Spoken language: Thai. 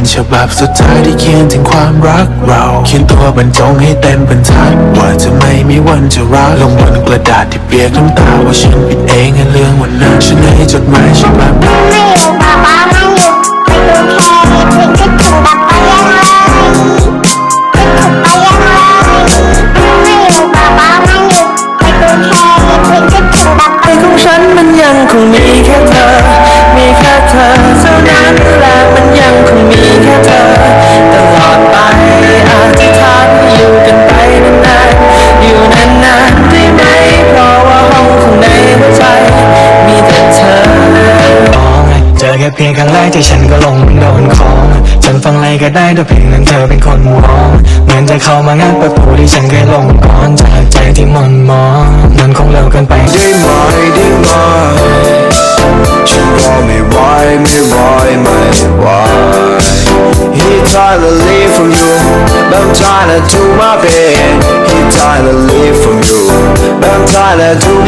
เป็นฉบับสุดท้ายที่เขียนถึงความรักเราเขียนตัวบรรจงให้เต็มบรรทัด ว่าจะไม่มีวันจะรักลงบนกระดาษที่เปียกน้ำตาว่าฉันผิดเองในเรื่องวันนั้นฉันให้จดหมายฉบับไม่อยู่บ้าบ้าไม่อยู่ไปดูแค่เพียงคิดถึงแบบไปยังไงคิดถึงไปยังไงไม่อยู่บ้าบ้าไม่อยู่ไปดูแค่เพียงคิดถึงแบบไปใจของฉันมันยังคงมีแค่เธอ แค่เพียงครั้งแรกที่ฉันก็ลงโดนของ ฉันฟังอะไรก็ได้แต่เพียงนั้นเธอเป็นคนมอง เหมือนจะเข้ามางัดประตูที่ฉันเคยลงก่อนจากใจที่มันมองมันคงเร็วเกินไปได้ไหมได้ไหมฉันก็ไม่ไหวไม่ไหวไม่ไหว He tried to leave from you but I'm trying to do my best He tried to leave from you but I'm trying to do my